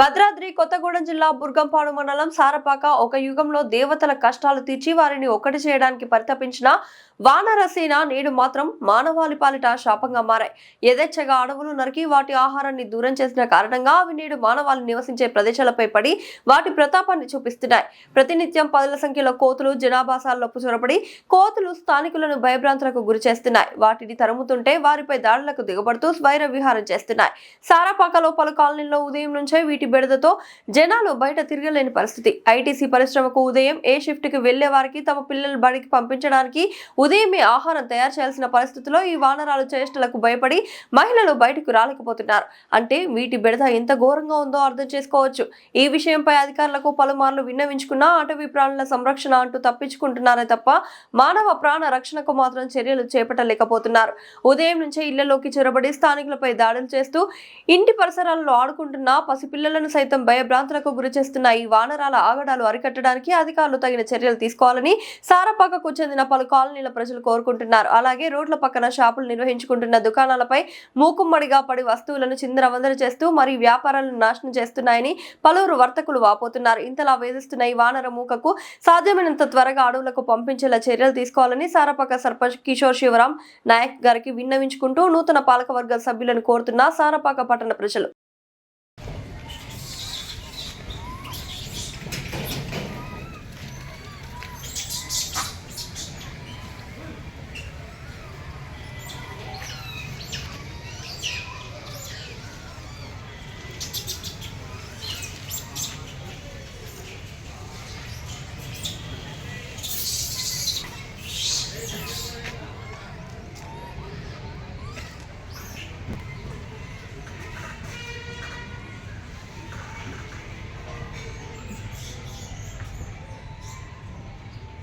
భద్రాద్రి కొత్తగూడెం జిల్లా బుర్గంపాడు మండలం సారపాక ఒక యుగంలో దేవతల కష్టాలు తీర్చి వారిని ఒక్కటి చేయడానికి పరితపించిన వానరసేన నేడు మాత్రం మానవాళి పాలిట శాపంగా మారాయి. యథేచ్ఛగా అడవులు నరికి వాటి ఆహారాన్ని దూరం చేసిన కారణంగా అవి నేడు మానవాళి నివసించే ప్రదేశాలపై పడి వాటి ప్రతాపాన్ని చూపిస్తున్నాయి. ప్రతినిత్యం పదుల సంఖ్యలో కోతులు జనాభాసాలలోపు చొరబడి కోతులు స్థానికులను భయభ్రాంతులకు గురి చేస్తున్నాయి. వాటిని తరుముతుంటే వారిపై దాడులకు దిగబడుతూ స్వైర విహారం చేస్తున్నాయి. సారాపాకలో పలు కాలనీల్లో ఉదయం నుంచే వీటి బెడదతో జనాలు బయట తిరగలేని పరిస్థితి. ఐటీసీ పరిశ్రమకు ఉదయం ఏ షిఫ్ట్కి వెళ్ళే వారికి తమ పిల్లల బడికి పంపించడానికి ఉదయమే ఆహారం తయారు చేయాల్సిన పరిస్థితిలో ఈ వానరాలు చేష్టలకు భయపడి మహిళలు బయటకు రాలేకపోతున్నారు. అంటే వీటి బెడద ఎంత ఘోరంగా ఉందో అర్థం చేసుకోవచ్చు. ఈ విషయంపై అధికారులకు పలుమార్లు విన్నవించుకున్నా అటవీ ప్రాణుల సంరక్షణ అంటూ తప్పించుకుంటున్నారే తప్ప మానవ ప్రాణ రక్షణకు మాత్రం చర్యలు చేపట్టలేకపోతున్నారు. ఉదయం నుంచే ఇళ్ళలోకి చొరబడి స్థానికులపై దాడులు చేస్తూ ఇంటి పరిసరాల్లో ఆడుకుంటున్న పసిపిల్లలను సైతం భయభ్రాంతులకు గురి చేస్తున్న ఈ వానరాల ఆగడాలు అరికట్టడానికి అధికారులు తగిన చర్యలు తీసుకోవాలని సారపాకకు చెందిన పలు కాలనీల ప్రజలు కోరుకుంటున్నారు. అలాగే రోడ్ల పక్కన షాపులు నిర్వహించుకుంటున్న దుకాణాలపై మూకుమ్మడిగా పడి వస్తువులను చిందరవందర చేస్తూ మరి వ్యాపారాలను నాశనం చేస్తున్నాయని పలువురు వర్తకులు వాపోతున్నారు. ఇంతలా వేధిస్తున్న ఈ వానర మూకకు సాధ్యమైనంత త్వరగా అడవులకు పంపించేలా చర్యలు తీసుకోవాలని సారపాక సర్పంచ్ కిషోర్ శివరాం నాయక్ గారికి విన్నవించుకుంటూ నూతన పాలకవర్గ సభ్యులను కోరుతున్న సారపాక పట్టణ ప్రజలు.